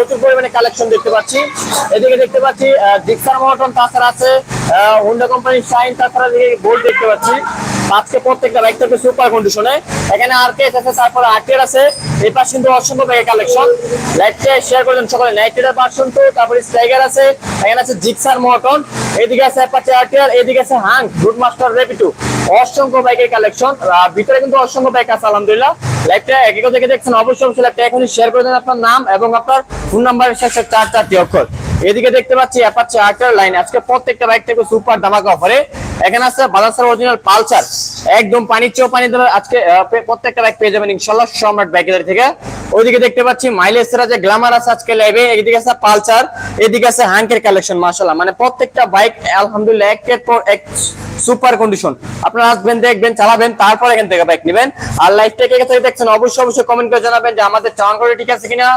প্রচুর পরিমাণে কালেকশন দেখতে পাচ্ছি। এদিকে দেখতে পাচ্ছি ডিক্সার মটন তাছাড়া আছে হুন্ডা কোম্পানির সাইন তাছাড়া বোর্ড দেখতে পাচ্ছি। আজকে প্রত্যেকটা বাইক থেকে সুপার কন্ডিশনে এখানে আর কে তারপরে আছে। এই কিন্তু অসংখ্য ব্যাগের কালেকশন লাইটটা শেয়ার সকলে। পার্সন তো তারপরে স্ট্রাইগার আছে। এখানে আছে এদিকে আছে এদিকে আছে হাং গুড মাস্টার রেপিটু অসংখ্য বাইকের কালেকশন ভিতরে কিন্তু অসংখ্য বাইক আছে, আলহামদুলিল্লাহ। লাইভটা এক এক থেকে দেখছেন। অবশ্যই অবশ্যই লাইভটা এখনই শেয়ার করে দেন আপনার নাম এবং আপনার ফোন নাম্বারের শেষে চার চারটি অক্ষর। এদিকে দেখতে পাচ্ছি অ্যাপাচি আরটিআর লাইন আজকে প্রত্যেকটা বাইক থেকে সুপার ধামাকা অফারে এখানে আছে বাজার অরিজিনাল পালসার। একদম পানির চেয়েও পানি আজকে প্রত্যেকটা ব্যাগ পেয়ে যাবেন ইনশাল্লাহ সম্রাট ব্যাগের থেকে। ওইদিকে দেখতে পাচ্ছি মাইলেজ এর যে গ্ল্যামার আছে আজকে লাইভে এদিকে আছে পালসার, এদিকে আছে হ্যাঙ্কের কালেকশন মাশাআল্লাহ। মানে প্রত্যেকটা বাইক আলহামদুলিল্লাহ, একের পর এক সুপার কন্ডিশন আপনারা আসবেন, দেখবেন, চালাবেন, তারপর এখান থেকে বাইক নেবেন। আর লাইভ থেকে দেখছেন, অবশ্যই অবশ্যই কমেন্ট করে জানাবেন যে আমাদের করে ঠিক আছে কিনা।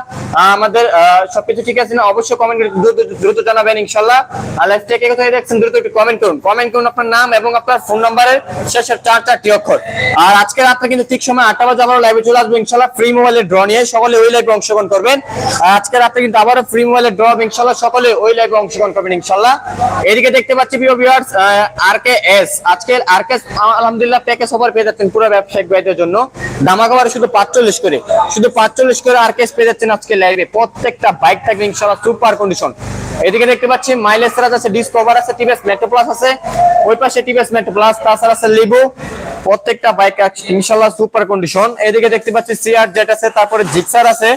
আমাদের সবকিছু ঠিক আছে না অবশ্যই কমেন্ট করে দ্রুত দ্রুত জানাবেন ইনশাল্লাহ আর লাইভ থেকে দেখছেন, দ্রুত একটু কমেন্ট করুন। কমেন্ট করুন আপনার নাম এবং আপনার ফোন নাম্বারের শেষের চার চারটি অক্ষর। আর আজকে রাত্রে কিন্তু ঠিক সময় আটটা বাজে আবার লাইভে চলে আসব ইনশাল্লাহ ফ্রি মোবাইলের ড্র নিয়ে। সকলে ওই লাইভে অংশগ্রহণ করবেন। আজকে রাত্রে কিন্তু আবারও ফ্রি মোবাইলের ড্র হবে ইনশাল্লাহ সকলে ওই লাইভে অংশগ্রহণ করবেন, ইনশাল্লাহ। এদিকে দেখতে পাচ্ছি, প্রিয় ভিউয়ার্স আর কে এস আজকের আর কে আলহামদুলিল্লাহ প্যাকেজ অফার পেয়ে যাচ্ছেন পুরো ব্যবসায়িক ভাইদের জন্য। দামাকাবার শুধু পাঁচচল্লিশ করে। শুধু পাঁচচল্লিশ করে আর কেস পেয়ে যাচ্ছেন আজকে লাইভে প্রত্যেকটা বাইক থাকবে, ইনশাল্লাহ সুপার কন্ডিশন এদিকে দেখতে পাচ্ছি মাইলেজ আছে ডিসকভার আছে টিভিএস মেট্রো প্লাস আছে। ওই পাশে টিভিএস মেট্রো প্লাস তাছাড়া আছে লিবো প্রত্যেকটা বাইক ইনশাল্লাহ সুপার কন্ডিশন এদিকে দেখতে পাচ্ছি সিআর জেট আছে, তারপরে জিক্সার আছে।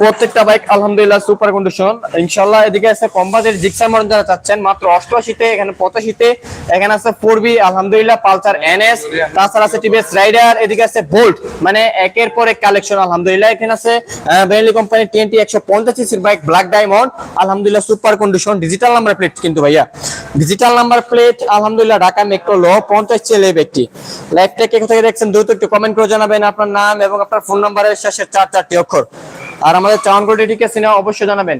প্রত্যেকটা বাইক আলহামদুলিল্লাহ সুপার কন্ডিশন ইনশাল্লাহ এদিকে আছে কম্বাজের জিক্সার মডেল যারা চাচ্ছেন, মাত্র অষ্টআশিতে, এখানে পঁচাশিতে, এখানে আছে ফোর আলহামদুলিল্লাহ, পালসার এনএস তাছাড়া আছে টিভিএস রাইডার এদিকে আছে বোল্ট মানে একের পর এক কালেকশন আলহামদুলিল্লাহ। এখানে আছে বেনলি কোম্পানি টিএনটি একশো পঞ্চাশ সিসির বাইক ব্ল্যাক ডায়মন্ড আলহামদুলিল্লাহ super condition digital number plate কিন্তু ভাইয়া। ডিজিটাল নাম্বার প্লেট আলহামদুলিল্লাহ ঢাকা মেট্রো ল পঞ্চাশ ছেলে ব্যক্তি লাইভটা কে থেকে দেখছেন, দ্রুত একটু কমেন্ট করে জানাবেন আপনার নাম এবং আপনার ফোন নাম্বারের শেষের চার চারটি অক্ষর। আর আমাদের চাউন কোডে সিনেমা অবশ্যই জানাবেন।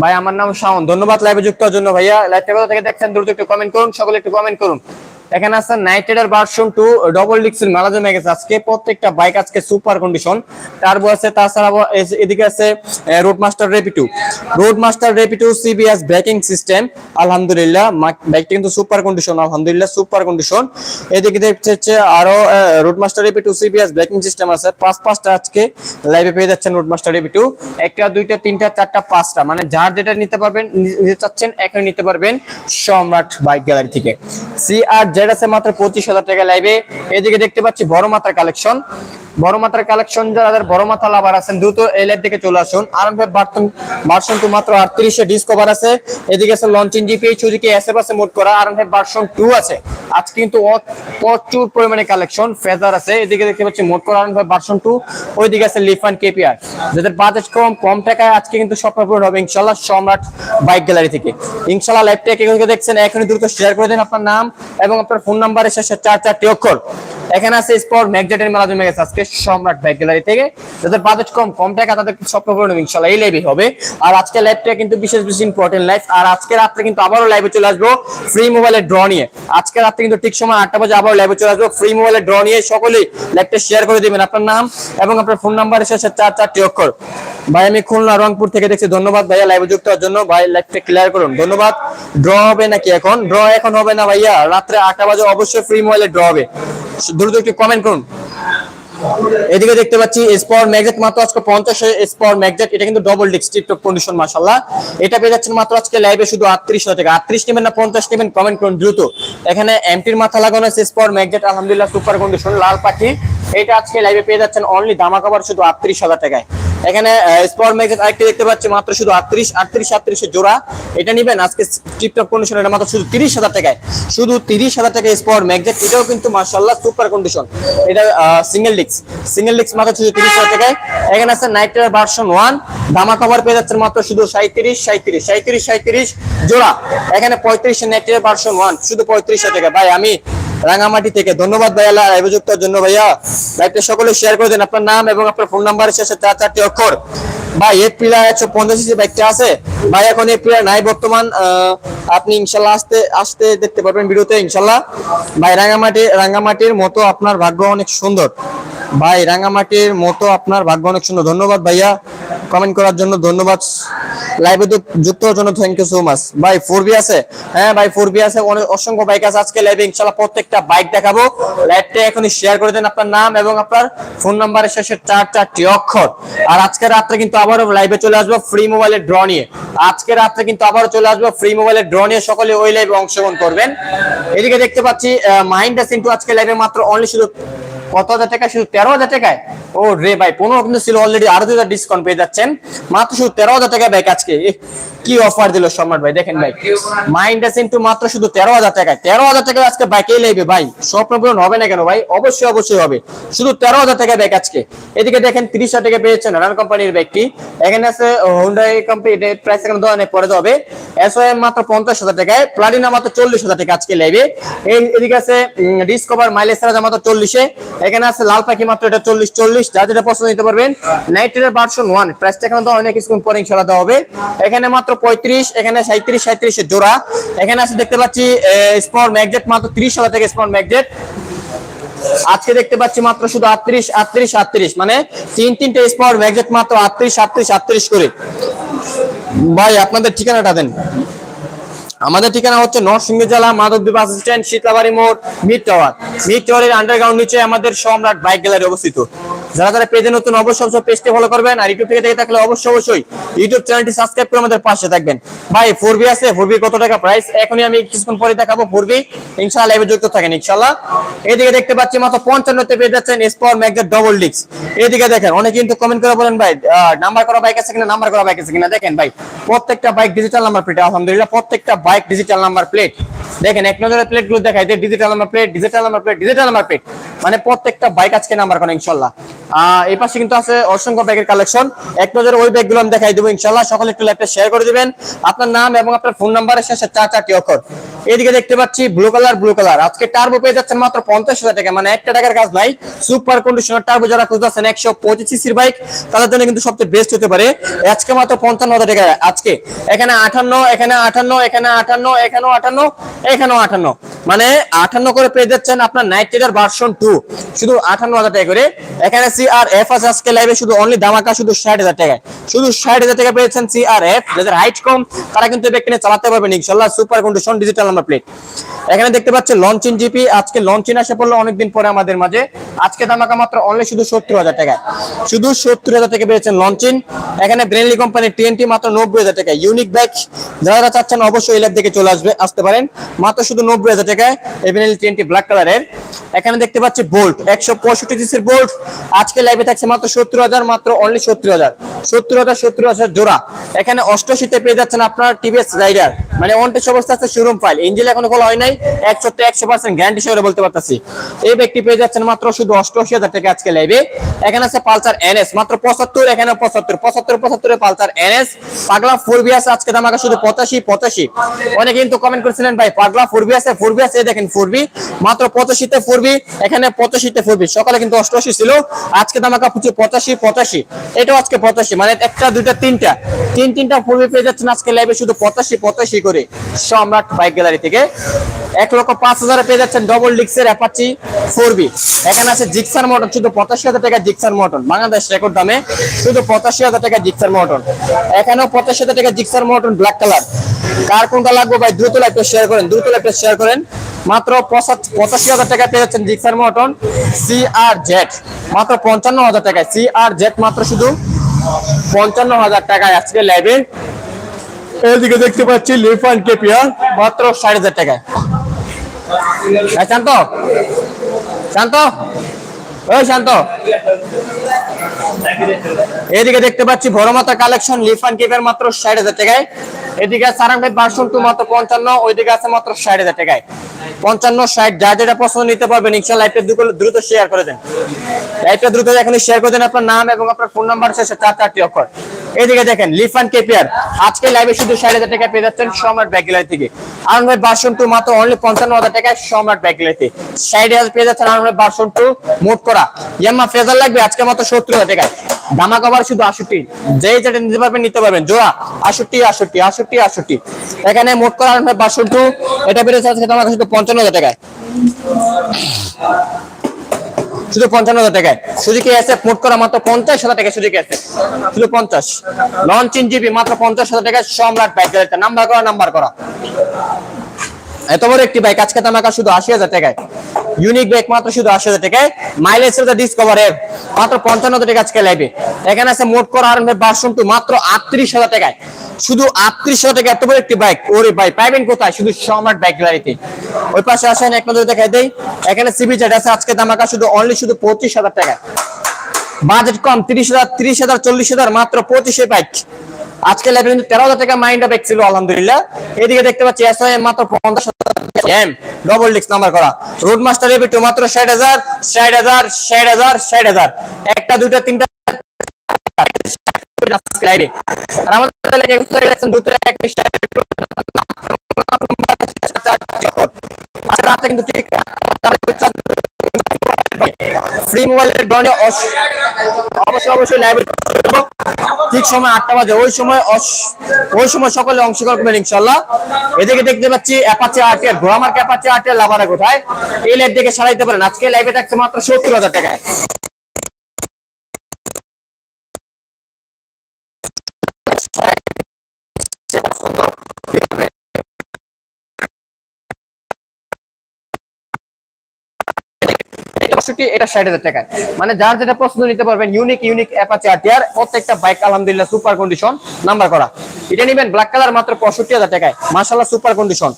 ভাই, আমার নাম শাওন। ধন্যবাদ লাইভে যুক্ত জন্য ভাইয়া। লাইভটা কোথা থেকে দেখছেন, দ্রুত একটু কমেন্ট করুন, সকলে একটু কমেন্ট করুন। এখানে আছে night rider version two double ডিক্সের মেলা জমে গেছে আজকে। প্রত্যেকটা বাইক আজকে সুপার কন্ডিশন টার্বো আছে, তাছাড়া এদিকে আছে রোড মাস্টার রেপিটু রোড মাস্টার রেপিটু সিবিএস ব্রেকিং সিস্টেম আলহামদুলিল্লাহ। বাইকটা কিন্তু সুপার কন্ডিশন আলহামদুলিল্লাহ সুপার কন্ডিশন এদিকে দেখতে হচ্ছে আরও রোড মাস্টার রেপিটু সিবিএস ব্রেকিং সিস্টেম আছে। পাঁচ পাঁচটা আজকে লাইভে পেয়ে যাচ্ছেন রোড মাস্টার রেপিটু একটা, দুইটা, তিনটা, চারটা, পাঁচটা। মানে যার যেটা নিতে পারবেন নিতে চাচ্ছেন এখন নিতে পারবেন সম্রাট বাইক গ্যালারি থেকে। সি আর জেড আছে মাত্র পঁচিশ হাজার টাকা লাইভে। এদিকে দেখতে পাচ্ছি বড় মাত্রার কালেকশন। বড় মাত্রার কালেকশন যারা বড় মাথা লাভার আছেন, দ্রুত এই লাইভ থেকে চলে আসুন। আরম্ভ বার্তন ভার্সন টু মাত্র আটত্রিশে ডিসকভার আছে। এদিকে আছে লঞ্চিং জিপি সুজুকি আছে মোট করা। আরম্ভ ভার্সন টু আছে। আজকে কিন্তু প্রচুর পরিমাণে কালেকশন, ফেজার আছে। এদিকে দেখতে পাচ্ছি মোট করা আরম্ভ ভার্সন টু। ওইদিকে আছে লিফান কেপিআর যাদের বাজেট কম কম টাকায় আজকে কিন্তু স্বপ্ন পূরণ হবে ইনশাল্লাহ সম্রাট বাইক গ্যালারি থেকে। ইনশাল্লাহ লাইভটা কে দেখছেন। এখনই দ্রুত শেয়ার করে দেন আপনার নাম এবং আপনার ফোন নাম্বারের শেষে চার চারটি অক্ষর। এখানে আছে স্পট ম্যাগজেটের মেলা জমে গেছে আজকে সম্রাট বাইক গ্যালারি থেকে। যাদের বাজেট কম কম টাকা তাদের স্বপ্ন পূরণ ইনশাল্লাহ এই লাইভই হবে। আর আজকে লাইভটা কিন্তু বিশেষ বিশেষ ইম্পর্টেন্ট লাইভ আর আজকে রাত্রে কিন্তু আবারও লাইভে চলে আসব ফ্রি মোবাইলের ড্র নিয়ে। আজকে রাত্রে কিন্তু ঠিক সময় আটটা বাজে আবারও লাইভে চলে আসব ফ্রি মোবাইলের ড্র নিয়ে। সকলেই লাইভটা শেয়ার করে দিবেন আপনার নাম এবং আপনার ফোন নাম্বারের শেষে চার চারটি অক্ষর। ভাই, আমি খুলনা, রংপুর থেকে দেখছি। ধন্যবাদ ভাইয়া লাইভে যুক্ত হওয়ার জন্য। ভাই লাইভটা ক্লিয়ার করুন। ধন্যবাদ। ড্র হবে নাকি এখন? ড্র এখন হবে না ভাইয়া। রাত্রে আটটা বাজে অবশ্যই ফ্রি মোবাইলে ড্র হবে। দ্রুত একটু কমেন্ট করুন। এদিকে দেখতে পাচ্ছি স্পর ম্যাগজেট মাত্র আজকে পঞ্চাশ স্পর ম্যাগজেট এটা কিন্তু ডবল ডিস্ক টিপটপ কন্ডিশন মাশাল্লাহ এটা পেয়ে যাচ্ছেন মাত্র আজকে লাইভে শুধু আটত্রিশ টাকা। আটত্রিশ নেবেন না, পঞ্চাশ নেবেন কমেন্ট করুন দ্রুত। এখানে এমটির মাথা লাগানো আছে স্পর ম্যাগজেট আলহামদুলিল্লাহ সুপার কন্ডিশন লাল পাখি। এটা আজকে লাইভে পেয়ে যাচ্ছেন অনলি দামা কভার শুধু আটত্রিশ হাজার টাকায়। এখানে স্পর ম্যাগজেট আরেকটি দেখতে পাচ্ছি, মাত্র শুধু আটত্রিশ আটত্রিশ আটত্রিশের জোড়া। এটা নিবেন, আজকে টিপটপ কন্ডিশন এটা মাত্র শুধু তিরিশ হাজার টাকায়। শুধু তিরিশ হাজার টাকায় স্পর ম্যাগজেট এটাও কিন্তু মার্শাল্লাহ সুপার কন্ডিশন এটা সিঙ্গেল ডিস্ক সিঙ্গেল ডিস্ক মাত্র শুধু তিরিশ হাজার টাকায়। এখানে আছে নাইটের ভার্সন ওয়ান দামা কভার পেয়ে যাচ্ছেন মাত্র শুধু সাঁত্রিশ সাঁত্রিশ সাঁত্রিশ সাঁত্রিশ জোড়া। এখানে পঁয়ত্রিশ নাইটের ভার্সন ওয়ান শুধু পঁয়ত্রিশ হাজার টাকা ভাই, আমি রাঙামাটি থেকে। ধন্যবাদ ভাইয়া লাইভে জন্য ভাইয়া। লাইভটা সকলে শেয়ার করে দেন আপনার নাম এবং আপনার ফোন নাম্বারের শেষে চার চারটি অক্ষর। ভাই এর প্রিয়া একশো পঞ্চাশ সিসি বাইকটা আছে। ভাই, এখন এর প্রিয়া নাই বর্তমান আপনি ইনশাল্লাহ আসতে আসতে দেখতে পারবেন ভিডিওতে, ইনশাল্লাহ। ভাই, রাঙামাটি, রাঙামাটির মতো আপনার ভাগ্য অনেক সুন্দর। ভাই রাঙ্গামাটির মতো আপনার ভাগ্য অনেক সুন্দর। ধন্যবাদ ভাইয়া। কমেন্ট করার জন্য ধন্যবাদ। লাইভে যুক্ত হওয়ার জন্য থ্যাংক ইউ সো মাচ ভাই ফোর বি আছে। হ্যাঁ ভাই ফোর বি আছে। অনেক অসংখ্য বাইক আছে আজকে লাইভে ইনশাল্লাহ প্রত্যেকটা বাইক দেখাবো। লাইভটা এখনই শেয়ার করে দেন আপনার নাম এবং আপনার ফোন নাম্বারের শেষে চার চারটি অক্ষর। আর আজকে রাত্রে কিন্তু আবারও লাইভে চলে আসব ফ্রি মোবাইলের ড্র নিয়ে। আজকে রাত্রে কিন্তু আবারও চলে আসব ফ্রি মোবাইলের ড্র নিয়ে। সকলে ওই লাইভে অংশগ্রহণ করবেন। এদিকে দেখতে পাচ্ছি মাইন্ডা সিন্টু আজকে লাইভে মাত্র অনলি শুধু কত হাজার টাকা শুধু তেরো হাজার টাকায়? ও রে ভাই পনেরো কিন্তু ছিল অলরেডি আরও দুই ডিসকাউন্ট পেয়ে যাচ্ছেন। মাত্র শুধু তেরো হাজার টাকা ব্যাগ আজকে। কি অফার দিল সম্রাট ভাই দেখেন ভাই। মাইন্ডাস ইন্টু মাত্র শুধু তেরো হাজার টাকায়। তেরো হাজার টাকায় আজকে বাইকেই লাগবে ভাই। স্বপ্ন পূরণ হবে না কেন ভাই? অবশ্যই অবশ্যই হবে। শুধু তেরো হাজার টাকা ব্যাগ আজকে। এদিকে দেখেন তিরিশ হাজার টাকা পেয়েছেন রান কোম্পানির ব্যাগটি এখানে আছে হুন্ডাই কোম্পানি প্রাইস এখানে দেওয়া নেই পরে হবে এসওএম মাত্র পঞ্চাশ হাজার টাকায়। প্লাটিনা মাত্র চল্লিশ হাজার টাকা আজকে লাগবে। এই এদিকে আছে ডিসকভার মাইলেজ রাজা মাত্র চল্লিশে। এখানে আছে লাল পাখি মাত্র এটা চল্লিশ চল্লিশ। যা যেটা পছন্দ নিতে পারবেন ভার্সন ওয়ান প্রাইসটা এখানে তো অনেক কিছুক্ষণ পরে দেওয়া হবে। এখানে মাত্র পঁয়ত্রিশ, এখানে সাঁত্রিশ সাঁত্রিশের জোড়া। এখানে আছে দেখতে পাচ্ছি ম্যাগজেট মাত্র তিরিশ হাজার স্পর ম্যাগজেট আজকে দেখতে পাচ্ছি মাত্র শুধু আটত্রিশ আটত্রিশ আটত্রিশ। মানে তিন, তিনটে স্পর ম্যাগজেট মাত্র আটত্রিশ আটত্রিশ আটত্রিশ করে। ভাই, আপনাদের ঠিকানাটা দেন। আমাদের ঠিকানা হচ্ছে নরসিংহ জেলা, মাধবদী বাস স্ট্যান্ড, শীতলাবাড়ি মোড় মিড টাওয়ার মিড টাওয়ারের আন্ডারগ্রাউন্ড নিচে আমাদের সম্রাট বাইক গ্যালারি অবস্থিত। যারা যারা পেজে নতুন, অবশ্যই অবশ্যই পেজটি ফলো করবেন। আর ইউটিউব থেকে দেখে থাকলে অবশ্যই অবশ্যই ইউটিউব চ্যানেলটি সাবস্ক্রাইব করে আমাদের পাশে থাকবেন। ভাই ফোর বি আছে ফোর বি কত টাকা প্রাইস এখনই আমি কিছুক্ষণ পরে দেখাবো ফোর বি ইনশাআল্লাহ লাইভে যুক্ত থাকেন, ইনশাআল্লাহ। এদিকে দেখতে পাচ্ছি মাত্র পঞ্চান্নতে পেয়ে যাচ্ছেন স্পর ম্যাগের ডবল ডিক্স এদিকে দেখেন অনেকে কিন্তু কমেন্ট করে বলেন, ভাই নাম্বার করা বাইক আছে কিনা? নাম্বার করা বাইক আছে কিনা? দেখেন ভাই, প্রত্যেকটা বাইক ডিজিটাল নাম্বার প্লেট আলহামদুলিল্লাহ, প্রত্যেকটা বাইক ডিজিটাল নাম্বার প্লেট দেখেন, এক নজরে প্লেটগুলো দেখাই digital number plate digital number plate digital number plate মানে প্রত্যেকটা বাইক আজকে নাম্বার করা ইনশাল্লাহ এই পাশে কিন্তু আছে অসংখ্য ব্যাগের কালেকশন এক নজরে ওই ব্যাগগুলো আমি দেখাই দেবো ইনশাল্লাহ। একটু লাইভটা শেয়ার করে আপনার নাম এবং আপনার ফোন নাম্বারের শেষে চার চারটি অক্ষর। এদিকে দেখতে পাচ্ছি ব্লু কালার ব্লু কালার আজকে টার্বো পেয়ে যাচ্ছেন মাত্র পঞ্চাশ হাজার টাকা। মানে একটা টাকার কাজ নাই। সুপার কন্ডিশনার টার্বো যারা খুঁজতেছেন, একশো পঁচিশ সিসির বাইক তাদের জন্য কিন্তু সবচেয়ে বেস্ট হতে পারে। আজকে মাত্র পঞ্চান্ন হাজার টাকা। আজকে এখানে আঠান্ন এখানে আঠান্ন এখানে আঠান্ন, এখানেও আঠান্ন এখানেও আঠান্ন। মানে আঠান্ন করে পেয়ে যাচ্ছেন আপনার নাইট রাইডার ভার্সন টু শুধু আঠান্ন হাজার টাকা করে। এখানে এফ আছে আজকে লাইভে শুধু অনলি শুধু ষাট হাজার টাকায়। শুধু ষাট হাজার টাকা পেয়েছেন সি আর এফ যাদের হাইট কম, তারা কিন্তু চালাতে পারবেন ইনশাল্লাহ। Super condition digital number plate এখানে দেখতে পাচ্ছেন লঞ্চিন জিপি আজকে আসে পড়ল অনেকদিন পরে আমাদের মাঝে। আজকে মাত্র অনলি শুধু সত্তর হাজার শুধু সত্তর হাজার টাকা পেয়েছেন এখানে ব্রেনলি টিএনটি মাত্র নব্বই হাজার টাকা ইউনিক ব্যাগ যারা চাচ্ছেন অবশ্যই এই থেকে চলে আসবে, আসতে পারেন। মাত্র শুধু নব্বই হাজার টাকায়। এই ব্রেনলি টিএনটি ব্ল্যাক কালারের এখানে দেখতে পাচ্ছি বোল্ট একশো পঁয়ষট্টি সিসির বোল্ট আজকে লাইভে থাকছে মাত্র সত্তর হাজার, মাত্র অনলি সত্তর হাজার। সত্তর হাজার সত্তর হাজার জোড়া। এখানে অষ্টশীতে পেয়ে যাচ্ছেন আপনার টিভিএস রাইডার মানে অনটেস অবস্থা আছে শোরুম ফাইল ইঞ্জিন এখনও খোলা হয় নাই একশো একশো পার্সেন্ট গ্যারান্টি সহ বলতে পারতেছি। এই ব্যক্তি পেয়ে যাচ্ছেন মাত্র শুধু অষ্টআশি হাজার টাকা আজকে লাইভে এখানে আছে পালসার এনএস মাত্র পঁচাত্তর এখানে পঁচাত্তর। পঁচাত্তর পঁচাত্তরের পালসার এনএস পাগলা ফোর বি আছে আজকে দাম আগে শুধু পঁচাশি পঁচাশি। অনেকে কিন্তু কমেন্ট করেছিলেন, ভাই, পাগলা ফোর বি আছে ফোর বি আছে এই দেখেন ফোর বি মাত্র পঁচাশিতে ফোর বি এখানে পঁচাশিতে ফোর বি সকালে কিন্তু অষ্টআশি ছিল, আজকে দামা আঁকা পুচি পঁচাশি পঁচাশি। এটাও আজকে পঁচাশি মানে একটা, দুইটা, তিনটা। তিন, তিনটা ফোর পেয়ে যাচ্ছেন আজকে লাইভে শুধু পঁচাশি পঁচাশি করে সম্রাট বাইক গ্যালারি থেকে। এক লক্ষ পাঁচ হাজারে পেয়ে যাচ্ছেন ডবল ডিক্সের অ্যাপাচি ফোর বি এখানে আছে জিক্সার মটন শুধু পঁচাশি হাজার টাকা জিক্সার মটন বাংলাদেশ রেকর্ড দামে শুধু পঁচাশি হাজার টাকা জিক্সার মটন এখানেও পঁচাশি হাজার টাকা জিক্সার মটন ব্ল্যাক কালার কার কোনটা লাগবে ভাই? দ্রুত লাইভটা শেয়ার করেন দ্রুত লাইভটা শেয়ার করেন। মাত্র পঁচাশি হাজার টাকা পেয়ে যাচ্ছেন জিক্সার মটন সি আর জেড মাত্র পঞ্চান্ন হাজার টাকায়। সি আর জেড মাত্র শুধু পঞ্চান্ন হাজার টাকায় আজকে লাইভে এদিকে দেখতে পাচ্ছি লিফান কেপিয়ার মাত্র ষাট হাজার টাকায়। শান্ত। শান্ত। ওই শান্ত। এদিকে দেখতে পাচ্ছি ভরমাতা কালেকশন লিফান কিপের মাত্র ষাট হাজার টাকায়। এদিকে ভার্সন টু মাত্র পঞ্চান্ন, ওইদিকে আছে মাত্র ষাট হাজার টাকায়। পঞ্চান্ন, ষাট, যা যেটা পছন্দ নিতে পারবেন লাইভটা দ্রুত শেয়ার করে দেন। দ্রুত শেয়ার করে দেন আপনার নাম এবং আপনার ফোন নাম্বার শেষে চার চারটি অক্ষর। এদিকে দেখেন, লিফান কেপিয়ার আজকে লাইভে শুধু ষাট হাজার টাকা পেয়ে যাচ্ছেন সম্রাট ব্যাগ থেকে আরন ভাই ভার্সন টু মাত্র অনলি পঞ্চান্ন হাজার টাকায় সম্রাট ষাট হাজার পেয়ে যাচ্ছেন আরন ভার্সন টু মোট করা। ইয়াম্মা, ফ্রেজার লাগবে আজকে মাত্র সত্তর হাজার টাকায়। দামা কভার শুধু আষট্টি। যেই যেটা নিতে পারবেন নিতে পারবেন। জোড়া, আষট্টি আষট্টি আষট্টি আষট্টি এখানে মোট করা আরন ভাই ভার্সন টু এটা বেড়েছে আজকে তোমার কাছে পঞ্চান্ন হাজার টাকায়। শুধু পঞ্চান্ন হাজার টাকায়। সুজুকি আছে? মোট করা মাত্র পঞ্চাশ হাজার টাকা সুজুকি আছে? শুধু পঞ্চাশ। লঞ্চ ইঞ্জিবি মাত্র পঞ্চাশ হাজার টাকায় সম্রাট বাইক নাম্বার করা নাম্বার করা। এত বড় একটি বাইক আজকে তামাকা শুধু আশি হাজার টাকায়। ইউনিক বাইক মাত্র শুধু আশি হাজার টাকায়। মাইলেজ ডিসকভার এর মাত্র পঞ্চান্ন টাকা আজকে লাইবে এখানে আছে মোট করা আর ভার্সন টু মাত্র আটত্রিশ হাজার টাকায়। শুধু আটত্রিশ হাজার টাকা এত বড় একটি বাইক ওরে ভাই পাইবেন কোথায়? শুধু সম্রাট বাইক গ্যালারিতে ওই পাশে আসেন, এক নজরে দেখাই দেই। এখানে সিবি জেড আছে, আজকে তামাকা শুধু অনলি শুধু পঁচিশ হাজার টাকায়। বাজেট কম, তিরিশ হাজার তিরিশ হাজার, চল্লিশ হাজার, মাত্র পঁচিশে বাইক আজকে লেভেল কিন্তু তেরো হাজার টাকা মাইন্ড ব্যাক ছিল, আলহামদুলিল্লাহ। এদিকে দেখতে পাচ্ছি এস এম মাত্র পঞ্চাশ এম ডবল ডিস্ক নাম্বার করা। রোড মাস্টার এবিটু মাত্র ষাট হাজার ষাট হাজার ষাট হাজার ষাট হাজার। একটা দুটা তিনটা আমাদের কিন্তু ঠিক ফ্রি মোবাইলের ব্র্যান্ডে অবশ্যই অবশ্যই লাইব্রেরি ঠিক সময় আটটা বাজে, ওই সময় ওই সময় সকলে অংশগ্রহণ করবেন, ইনশাল্লাহ। এদিকে দেখতে পাচ্ছি অ্যাপাচে আর্টের ঘোড়ামার অ্যাপাচে আর্টের লাভারা কোথায়? এই লাইভ দেখে সারাইতে পারেন। আজকে লাইভে থাকছে মাত্র সত্তর হাজার টাকায়। পঁয়ষট্টি, এটা ষাট হাজার টাকায়। মানে যার যেটা পছন্দ নিতে পারবেন ইউনিক ইউনিক অ্যাপাচে আরটিআর প্রত্যেকটা বাইক আলহামদুলিল্লাহ সুপার কন্ডিশন নাম্বার করা। এটা নেবেন ব্ল্যাক কালার মাত্র পঁয়ষট্টি হাজার টাকায়। মাসাল্লাহ সুপার কন্ডিশন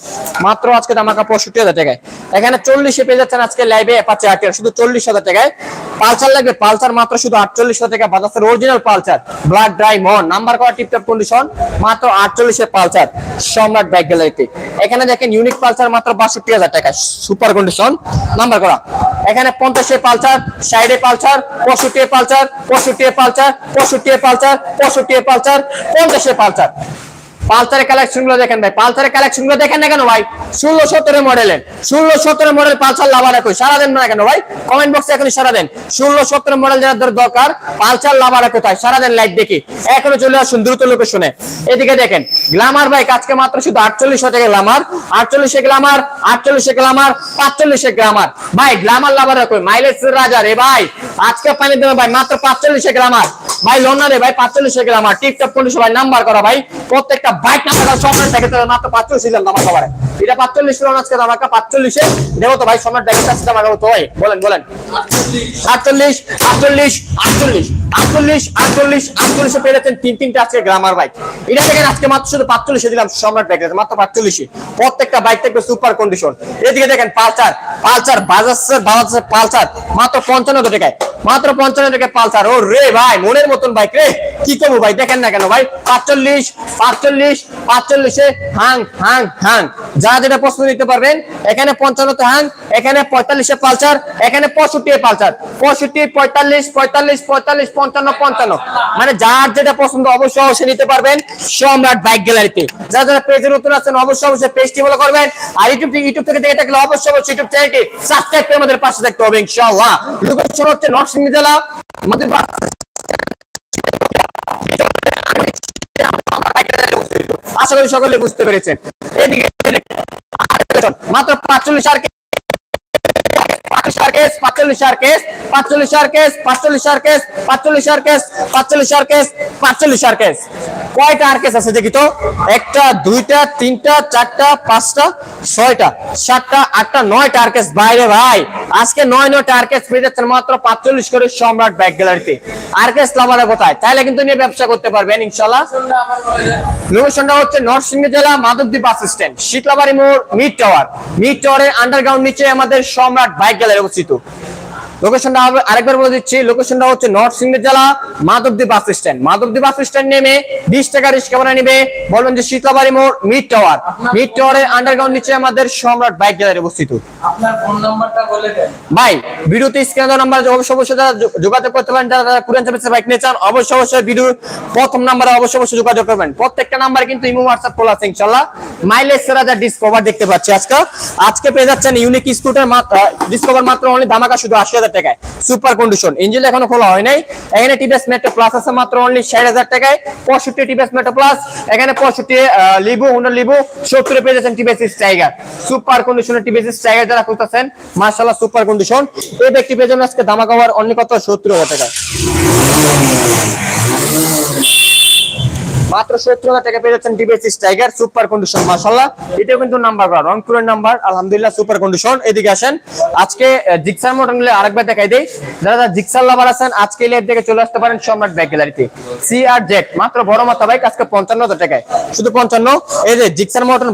মাত্র আজকে দামাকা পঁয়ষট্টি হাজার টাকায়। এখানে চল্লিশে পেয়ে যাচ্ছেন আজকে লাইভে অ্যাপাচি আর শুধু চল্লিশ হাজার টাকায়। পালসার লাগবে। পালসার মাত্র শুধু আটচল্লিশ হাজার টাকা বাজাজের অরিজিনাল পালসার। ব্ল্যাক ড্রাই মন নাম্বার করা টিপটপ কন্ডিশন মাত্র আটচল্লিশে পালসার। সম্রাট বাইক গ্যালারিতে এখানে দেখেন ইউনিক পালসার মাত্র বাষট্টি হাজার টাকা। সুপার কন্ডিশন নাম্বার করা। এখানে পঞ্চাশে পালসার সাইডে পালসার পঁয়ষট্টি পালসার পঁয়ষট্টি পালসার পঁয়ষট্টি পালসার পঁয়ষট্টি পালসার, পঞ্চাশে পালসার। পালসারের কালেকশনগুলো দেখেন ভাই, পালসারের কালেকশনগুলো দেখেন না কেন ভাই? ষোলো, সতেরো মডেলের, ষোলো, সতেরো মডেল পালসার লাভার একই। সারা দেন না কেন ভাই? কমেন্ট বক্সে এখনই সারা দেন ষোলো, সতেরো মডেল যাদের দরকার, পালসার লাভার কোথায়? সারা দেন লাইক দেখি। এখনও চলে আসুন দ্রুত লোকেশনে এদিকে দেখেন গ্লামার বাইক আজকে মাত্র শুধু আটচল্লিশ টাকা গ্লামার আটচল্লিশে গ্লামার আটচল্লিশে গ্লামার পাঁচচল্লিশে গ্লামার ভাই গ্লামার লাভার কই মাইলেজ রাজা রে ভাই। আজকে পানি দেবে ভাই, মাত্র পাঁচচল্লিশে গ্লামার ভাই লোন রে ভাই পাঁচচল্লিশে গ্লামার টিকটক কন্ডিশন ভাই নাম্বার করা ভাই। প্রত্যেকটা বাইক নাম্বার সম্রাট দেখে তো মাত্র পাঁচচল্লিশ দিলাম দামা সবার। এটা পাঁচচল্লিশ ছিল আজকে দামাকা পাঁচচল্লিশে। দেবো তো ভাই সম্রাট দেখে কাছে দামা বলেন বলেন। আটচল্লিশ আটচল্লিশ আটচল্লিশ আটচল্লিশ। আটচল্লিশ আটচল্লিশ, আটচল্লিশে পেরেছেন তিন তিনটা আজকে গ্রামার বাইক এটা দেখেন আজকে মাত্র শুধু পাঁচচল্লিশে দিলাম সম্রাট বাইক মাত্র পাঁচচল্লিশে প্রত্যেকটা বাইক থাকবে সুপার কন্ডিশন এদিকে দেখেন পালসার পালসার পালসার। মাত্র পঞ্চান্ন টাকায়। মাত্র পঞ্চান্ন টাকায় পালসার। ও রে ভাই, মনের মতন বাইক রে। কি করব ভাই, দেখেন না কেন ভাই? পাঁচচল্লিশ পাঁচচল্লিশ, পাঁচচল্লিশে হাং হাং হাং। যা যেটা পছন্দ নিতে পারবেন, এখানে পঞ্চান্নতে হাং, এখানে পঁয়তাল্লিশে পালসার, এখানে পঁয়ষট্টি পালসার। পঁয়ষট্টি, পঁয়তাল্লিশ পঁয়তাল্লিশ পঁয়তাল্লিশ, পঞ্চান্ন পঞ্চান্ন। মানে যার যেটা পছন্দ অবশ্যই অবশ্যই নিতে পারবেন সম্রাট বাইক গ্যালারিতে। যারা যারা পেজে নতুন আছেন, অবশ্যই অবশ্যই পেজটি ফলো করবেন। আর ইউটিউব ইউটিউব থেকে দেখে থাকলে অবশ্যই অবশ্যই ইউটিউব চ্যানেলটি সাবস্ক্রাইব করে আমাদের পাশে থাকতে হবে লোকেশন হচ্ছে নরসিংদী জেলা, আমাদের আশা সকলে বুঝতে পেরেছেন। মাত্র পাঁচচল্লিশ আর পাঁচচল্লিশ আর কেস। পাঁচচল্লিশ আর কেস, পাঁচচল্লিশ আর কেস, পাঁচচল্লিশ আর কেস, পাঁচচল্লিশ আর কেস, পাঁচচল্লিশ কেস। কয়টা আর কেস আছে দেখি তো? একটা, দুইটা, তিনটা, চারটা, পাঁচটা, ছয়টা, সাতটা, আটটা, নয়টা আর কেস। বাইরে ভাই, আজকে নয় যাচ্ছেন মাত্র পাঁচচল্লিশ করে সম্রাট ব্যাগ গ্যালারিতে। আর কেস কোথায়? তাইলে কিন্তু নিয়ে ব্যবসা করতে পারবেন ইনশাল্লাহ লোকেশনটা হচ্ছে নরসিংদী জেলা মাধবদী বাস স্ট্যান্ড, শীতলাবাড়ি মোড়, মিড টাওয়ার। মিড টাওয়ারের আন্ডারগ্রাউন্ড নিচে আমাদের সম্রাট বাইক গ্যালারি অবস্থিত। লোকেশনটা আরেকবার বলে দিচ্ছি লোকেশনটা হচ্ছে নরসিংদী জেলা Madhabdi bus stand Madhabdi bus stand নেমে বিশ টাকা রিক্সা ভাড়া নিবে। বলবেন যে শীতলাবাড়ি মোড় মিড টাওয়ার মিড টাওয়ারের আন্ডারগ্রাউন্ড নিচে আমাদের সম্রাট বাইক গ্যালারি অবস্থিত। আপনার ফোন নাম্বারটা বলে দেন। ভাই ভিডিওতে স্ক্রিনে দেওয়া নাম্বার অবশ্যই অবশ্যই যারা যোগাযোগ করতে পারেন যারা কুরিয়ান বাইক নিয়ে চান অবশ্যই অবশ্যই ভিডিওর প্রথম নাম্বারে অবশ্যই অবশ্যই যোগাযোগ করবেন। প্রত্যেকটা নাম্বার কিন্তু ইমো হোয়াটসঅ্যাপ খোলা আছে ইনশাআল্লাহ। মাইলেজ সেরা যা ডিসকভার দেখতে পাচ্ছি আজকে। আজকে পেয়ে যাচ্ছেন ইউনিক স্কুটার মাত্র ডিসকভার মাত্র ধামাকা শুধু আশি হাজার টাকায়। সুপার কন্ডিশন ইঞ্জিন এখনও খোলা হয় নাই। এখানে টিভিএস মেট্রো প্লাস আছে মাত্র অনলি ষাট হাজার টাকায়। পঁয়ষট্টি টিভিএস মেট্রো প্লাস এখানে পঁয়ষট্টি লিবু হুন্ডা লিবু সত্তরে পেয়ে যাচ্ছেন টিভিএস টাইগার সুপার কন্ডিশনের টিভিএস টাইগার যারা খুঁজতেছেন মার্শাল্লাহ সুপার কন্ডিশন এই ব্যক্তি পেয়ে আজকে ধামাকা হওয়ার অন্য কত সত্তর হাজার টাকা মাত্র সত্তর হাজার টাকা পেয়ে যাচ্ছেন সুপার কন্ডিশন মাসাল্লাহ এটাও কিন্তু নাম্বার রংপুরের নাম্বার আলহামদুলিল্লাহ সুপার কন্ডিশন এদিকে আসেন। আজকে আরেকবার দেখাই যারা লাভার আছেন, আজকে চলে আসতে পারেন সম্রাট ব্যাগ গ্যালারিতে সি আর জেড মাত্র বড় মাথা বাইক আজকে পঞ্চান্ন হাজার টাকায়। শুধু পঞ্চান্ন, এই যে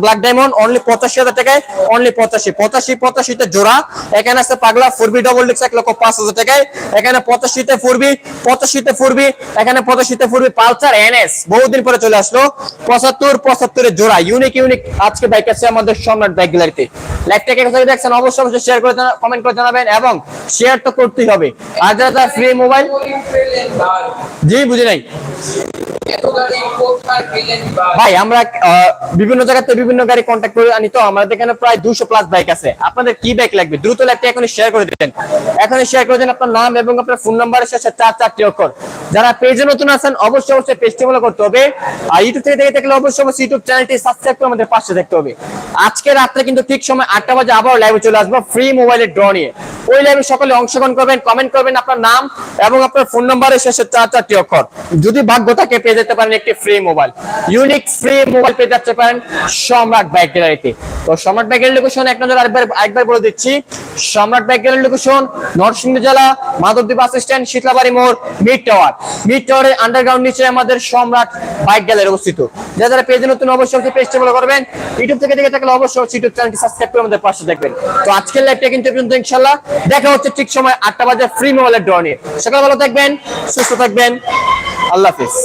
ব্ল্যাক ডায়মন্ড অনলি পঁচাশি হাজার টাকায় অনলি পঁচাশি। পঁচাশি, পঁচাশিতে জোড়া। এখানে আছে পাগলা ফোর বি ডবল ডিক্স এক লক্ষ পাঁচ হাজার টাকায়। এখানে পঁচাশিতে ফোর বি পঁচাশিতে ফোর বি এখানে পঁচাশিতে ফোর বি পালসার এনএস বহুদিন পরে চলে আসলো। পঁচাত্তর, পঁচাত্তরের জোড়া ইউনিক ইউনিক আজকে বাইক আছে আমাদের সম্রাট বাইক গ্যালারিতে। লাইভটাকে কোথায় দেখছেন, অবশ্যই অবশ্যই শেয়ার করে কমেন্ট করে জানাবেন এবং শেয়ার তো করতেই হবে। আর যারা ফ্রি মোবাইল জি, বুঝি নাই। ভাই, আমরা বিভিন্ন জায়গাতে বিভিন্ন গাড়ি কন্ট্যাক্ট করে আনি তো, আমাদের এখানে প্রায় দুশো প্লাস বাইক আছে। আপনাদের কি বাইক লাগবে? দ্রুত লাইভটা এখন শেয়ার করে দিবেন। এখন শেয়ার করে দেন আপনার নাম এবং আপনার ফোন নাম্বারের শেষে চার চারটি অক্ষর। যারা পেজে নতুন আছেন, অবশ্যই অবশ্যই পেজটি ফলো করতে হবে। আর ইউটিউব থেকে অবশ্যই ইউটিউব চ্যানেলটি সাবস্ক্রাইব করে আমাদের পাশে দেখতে হবে। আজকে রাত্রে কিন্তু ঠিক সময় আটটা বাজে আবার লাইভে চলে আসব ফ্রি মোবাইলের ড্র নিয়ে। ওই লাইভে সকলে অংশগ্রহণ করবেন কমেন্ট করবেন আপনার নাম এবং আপনার ফোন নাম্বারের চার চারটি অক্ষর। যদি ভাগ্য থাকে পেয়ে যেতে পারেন একটি free mobile unique free mobile পেয়ে যাচ্ছে পারেন সম্রাট বাইক গ্যালারিতে তো সম্রাট বাইকের লোকেশন এক নজর আরেকবার একবার বলে দিচ্ছি। সম্রাট বাইক গ্যালারি লোকেশন নরসিংহ জেলা মাধবদ্বীপ বাস স্ট্যান্ড শীতলাবাড়ি মোড় মিড টাওয়ার মিড টাওয়ারের আন্ডারগ্রাউন্ড নিচে আমাদের সম্রাট বাইক গ্যালারি অবস্থিত। যারা যারা পেজে নতুন, অবশ্যই পেজটি ফলো করবেন। ইউটিউব থেকে দেখে থাকলে অবশ্যই ইউটিউব চ্যানেলটি সাবস্ক্রাইব করে আমাদের পাশে দেখবেন তো আজকের লাইভটা কিন্তু পর্যন্ত, ইনশাআল্লাহ। দেখা হচ্ছে ঠিক সময় আটটা বাজে ফ্রি মোবাইলের ড্র নিয়ে। সকাল ভালো থাকবেন, সুস্থ থাকবেন। আল্লাহ হাফিজ।